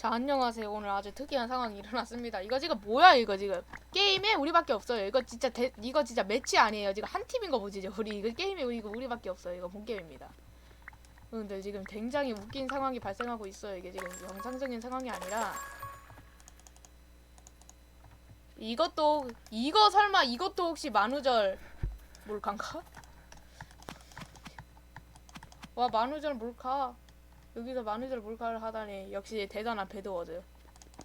자 안녕하세요. 오늘 아주 특이한 상황이 일어났습니다. 이거 지금 뭐야 이거 지금? 게임에 우리밖에 없어요. 이거 진짜 대, 이거 진짜 매치 아니에요. 지금 한 팀인 거 보시죠. 우리 이거 게임에 우리 이거 우리밖에 없어요. 이거 본 게임입니다. 근데 지금 굉장히 웃긴 상황이 발생하고 있어요. 이게 지금 영상적인 상황이 아니라. 이것도 이거 설마 이것도 혹시 만우절 몰카인가? 와 만우절 몰카 여기서 만우절 몰카를 하다니 역시 대단한 배드워즈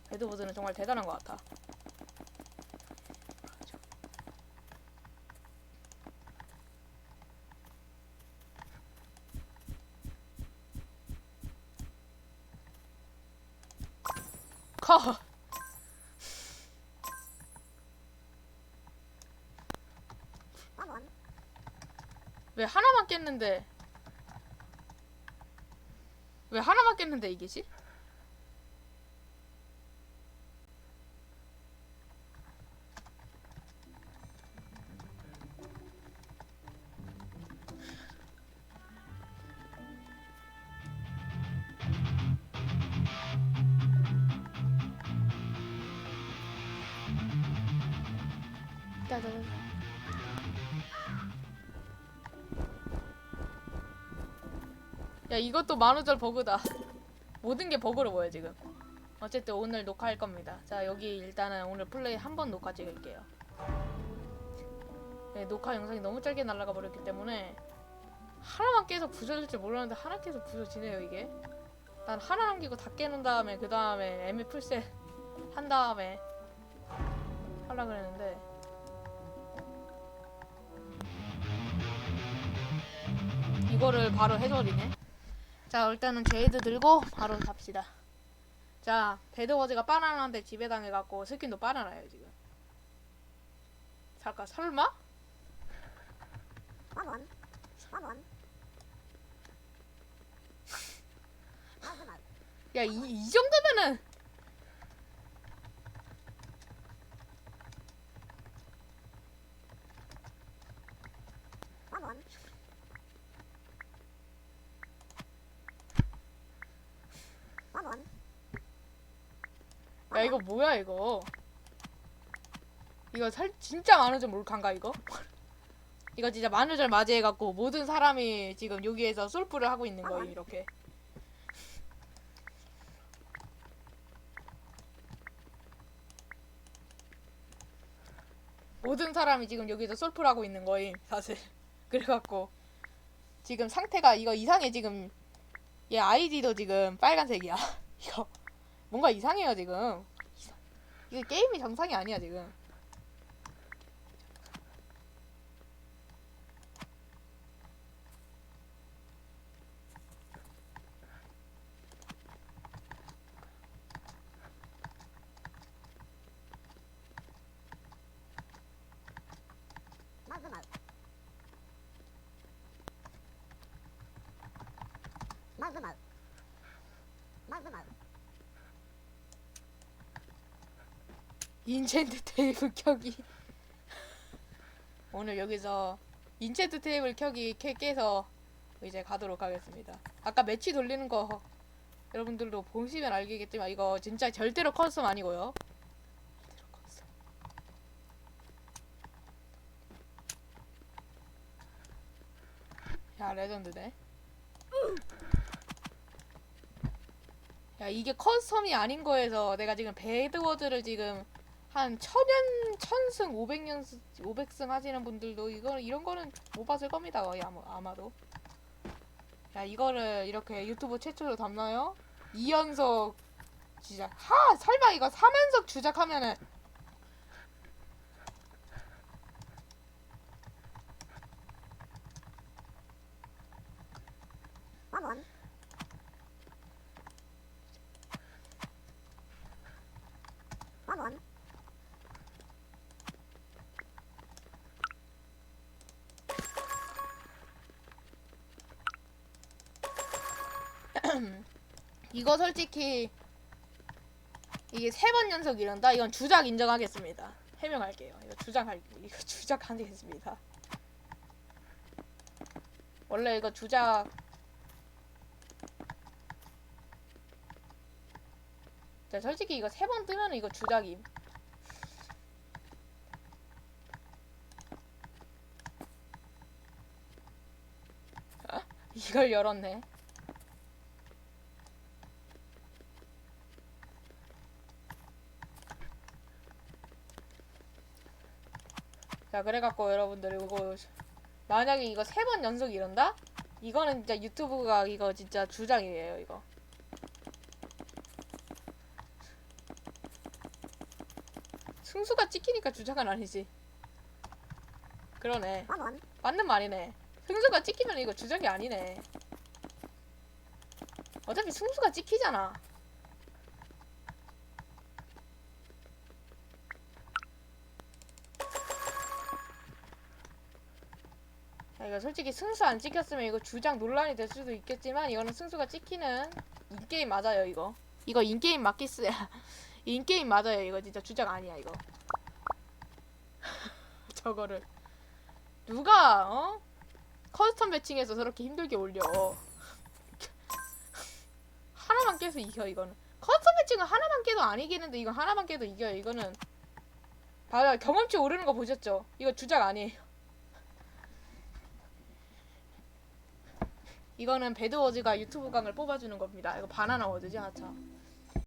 배드워즈는 정말 대단한 것 같아. 커 왜 하나만 깼는데 왜 하나만 깼는데 이게지? 따다다. 야 이것도 만우절 버그다. 모든 게 버그로 보여 지금. 어쨌든 오늘 녹화할 겁니다. 자 여기 일단은 오늘 플레이 한 번 녹화 찍을게요. 네, 녹화 영상이 너무 짧게 날아가 버렸기 때문에 하나만 계속 부서질 줄 몰랐는데 하나 계속 부서지네요 이게. 난 하나 남기고 다 깨는 다음에 그 다음에 MF 풀셋 한 다음에 하려 그랬는데. 이거를 바로 해버리네 자 일단은 제이드 들고 바로 갑시다. 자 배드워즈가 바나나한테 지배당해갖고 스킨도 바나나예요 지금. 잠깐 설마? 원원 원원. 마그마 야이 이 정도면은 원원 원원 야 이거 뭐야 이거? 이거 살 진짜 만우절 몰카인가 이거? 이거 진짜 만우절 맞이해갖고 모든 사람이 지금 여기에서 솔프를 하고 있는 거예요 이렇게. 모든 사람이 지금 여기서 솔프를 하고 있는 거임 사실. 그래갖고 지금 상태가 이거 이상해 지금. 얘 아이디도 지금 빨간색이야 이거 뭔가 이상해요 지금. 이게 게임이 정상이 아니야 지금. 마그마. 마그마 마그마 인챈트 테이블 켜기. 오늘 여기서 인챈트 테이블 켜기 깨, 깨서 이제 가도록 하겠습니다. 아까 매치 돌리는 거 여러분들도 보시면 알겠지만 이거 진짜 절대로 커스텀 아니고요. 야 레전드네. 야 이게 커스텀이 아닌 거에서 내가 지금 배드워드를 지금 한 천연 천승 500년 500승 하시는 분들도 이거 이런 거는 못 봤을 겁니다 거의 아마, 아마도. 야 이거를 이렇게 유튜브 최초로 담나요? 2연속 진짜 하! 설마 이거 3연속 주작하면은 원원 원원 이거 솔직히 이게 세 번 연속 이런다? 이건 주작 인정하겠습니다. 해명할게요. 이거 주작할 이거 주작하겠습니다. 원래 이거 주작 자 솔직히 이거 세 번 뜨면 이거 주작임. 이걸 열었네 자 그래갖고 여러분들 이거 만약에 이거 세 번 연속 이런다? 이거는 진짜 유튜브가 이거 진짜 주작이에요 이거. 승수가 찍히니까 주작은 아니지. 그러네. 원, 원. 맞는 말이네. 승수가 찍히면 이거 주작이 아니네. 어차피 승수가 찍히잖아 자, 이거 솔직히 승수 안 찍혔으면 이거 주작 논란이 될 수도 있겠지만 이거는 승수가 찍히는 인게임 맞아요 이거. 이거 인게임 맞기스야. 인게임 맞아요 이거 진짜 주작 아니야 이거. 저거를. 누가 어? 커스텀 배칭해서 저렇게 힘들게 올려. 하나만 깨서 이겨 이거는. 커스텀 배칭은 하나만 깨도 안 이기는데 이거 하나만 깨도 이겨요 이거는. 봐요 경험치 오르는 거 보셨죠? 이거 주작 아니에요 이거는 배드워즈가 유튜브 강을 뽑아주는 겁니다. 이거 바나나 워즈지 하차